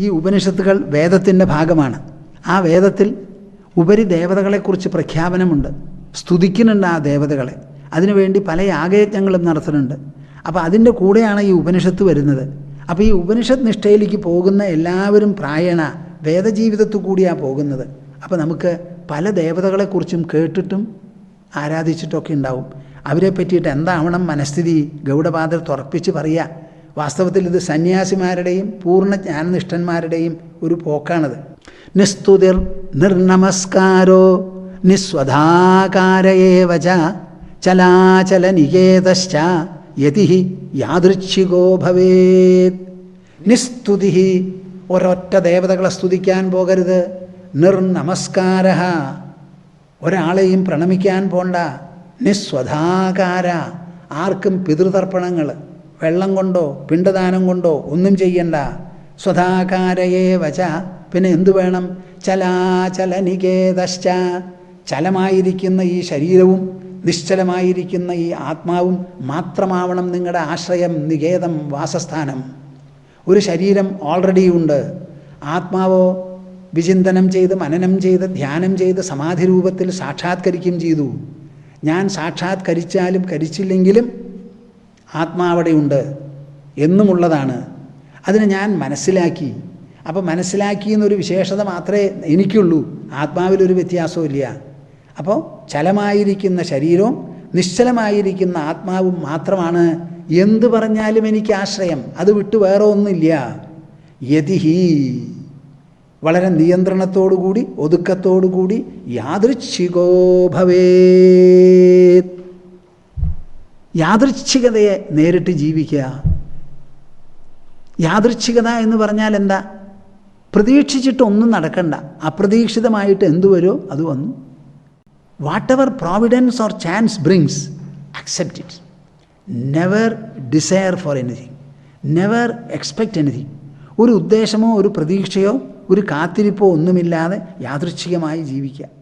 ഈ ഉപനിഷത്തുകൾ വേദത്തിന്റെ ഭാഗമാണ്. ആ വേദത്തിൽ ഉപരി ദേവതകളെക്കുറിച്ച് പ്രഖ്യാപനമുണ്ട്. സ്തുതിക്കുന്നുണ്ട് ആ ദേവതകളെ. അതിനുവേണ്ടി പല യാഗയജ്ഞങ്ങളും നടത്തുന്നുണ്ട്. അപ്പോൾ അതിന്റെ കൂടെയാണ് ഈ ഉപനിഷത്ത് വരുന്നത്. അപ്പോൾ ഈ ഉപനിഷത്ത് നിഷ്ഠയിലേക്ക് പോകുന്ന എല്ലാവരും പ്രായണ വേദജീവിതത്തു കൂടിയാണ് പോകുന്നത്. അപ്പോൾ നമുക്ക് പല ദേവതകളെക്കുറിച്ചും കേട്ടിട്ടും ആരാധിച്ചിട്ടൊക്കെ ഉണ്ടാവും. അവരെ പറ്റിയിട്ട് എന്താവണം മനസ്ഥിതി ഗൗഡപാദർ തുറപ്പിച്ച് പറയുക. വാസ്തവത്തിൽ ഇത് സന്യാസിമാരുടെയും പൂർണ ജ്ഞാനനിഷ്ഠന്മാരുടെയും ഒരു പോക്കാണത്. നിസ്തുതിർ നിർനമസ്കാരോ നിസ്വധാകാരയേവച ചലാചല നികേതശ്ച യതി യാദൃച്ഛികോ ഭവേത്. നിസ്തുതി ഒരൊറ്റ ദേവതകളെ സ്തുതിക്കാൻ പോകരുത്. നിർനമസ്കാര ഒരാളെയും പ്രണമിക്കാൻ പോണ്ട. നിസ്വധാകാര ആർക്കും പിതൃതർപ്പണങ്ങൾ വെള്ളം കൊണ്ടോ പിണ്ടദാനം കൊണ്ടോ ഒന്നും ചെയ്യണ്ട. സ്വധാകാരയേ വച. പിന്നെ എന്തു വേണം? ചലാചലനികേതശ്ച. ചലമായിരിക്കുന്ന ഈ ശരീരവും നിശ്ചലമായിരിക്കുന്ന ഈ ആത്മാവും മാത്രമാവണം നിങ്ങളുടെ ആശ്രയം നികേതം വാസസ്ഥാനം. ഒരു ശരീരം ഓൾറെഡി ഉണ്ട്. ആത്മാവോ വിചിന്തനം ചെയ്ത് മനനം ചെയ്ത് ധ്യാനം ചെയ്ത് സമാധി രൂപത്തിൽ സാക്ഷാത്കരിക്കും ചെയ്തു. ഞാൻ സാക്ഷാത്കരിച്ചാലും കരിച്ചില്ലെങ്കിലും ആത്മാവടെയുണ്ട് എന്നുമുള്ളതാണ്. അതിനെ ഞാൻ മനസ്സിലാക്കി. അപ്പോൾ മനസ്സിലാക്കി എന്നൊരു വിശേഷത മാത്രമേ എനിക്കുള്ളൂ. ആത്മാവിലൊരു വ്യത്യാസവും ഇല്ല അപ്പോൾ ചലമായിരിക്കുന്ന ശരീരവും നിശ്ചലമായിരിക്കുന്ന ആത്മാവും മാത്രമാണ് എന്ത് പറഞ്ഞാലും എനിക്ക് ആശ്രയം. അത് വിട്ട് വേറെ ഒന്നുമില്ല. യതിഹി. വളരെ നിയന്ത്രണത്തോടുകൂടി ഒതുക്കത്തോടുകൂടി യാദൃച്ഛികോ ഭവേത്. യാദൃച്ഛികതയെ നേരിട്ട് ജീവിക്കുക. യാദൃച്ഛികത എന്ന് പറഞ്ഞാൽ എന്താ? പ്രതീക്ഷിച്ചിട്ടൊന്നും നടക്കണ്ട. അപ്രതീക്ഷിതമായിട്ട് എന്തു വരുമോ അത് വന്നു. Whatever providence or chance brings accept it never desire for anything never expect anything ഒരു ഉദ്ദേശമോ ഒരു പ്രതീക്ഷയോ ഒരു കാത്തിരിപ്പോ ഒന്നുമില്ലാതെ യാദൃച്ഛികമായി ജീവിക്കുക.